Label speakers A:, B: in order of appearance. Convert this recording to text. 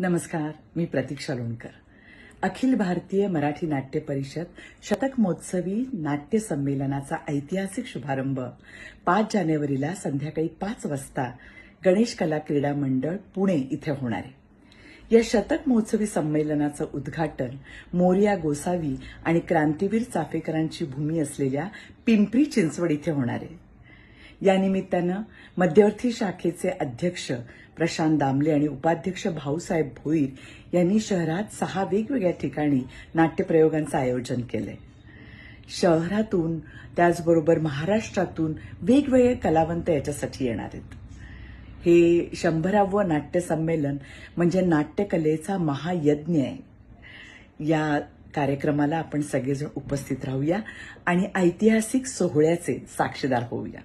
A: नमस्कार मी प्रतीक्षा लोणकर. अखिल भारतीय मराठी नाट्य परिषद शतक महोत्सवी नाट्य संमेलनाचा ऐतिहासिक शुभारंभ पाच जानेवारीला संध्याकाळी पाच वाजता गणेश कला क्रीडा मंडळ पुणे इथे होणार आहे. या शतक महोत्सवी संमेलनाचं उद्घाटन मोरिया गोसावी आणि क्रांतीवीर चाफेकरांची भूमी असलेल्या पिंपरी चिंचवड इथे होणार आहे. या निमित्तानं मध्यवर्ती शाखेचे अध्यक्ष प्रशांत दामले आणि उपाध्यक्ष भाऊसाहेब भोईर यांनी शहरात सहा वेगवेगळ्या ठिकाणी नाट्यप्रयोगांचं आयोजन केलंय. शहरातून त्याचबरोबर महाराष्ट्रातून वेगवेगळे कलावंत याच्यासाठी येणार आहेत. हे शंभरावं नाट्य संमेलन म्हणजे नाट्यकलेचा महायज्ञ आहे. या कार्यक्रमाला आपण सगळेजण उपस्थित राहूया आणि ऐतिहासिक सोहळ्याचे साक्षीदार होऊया.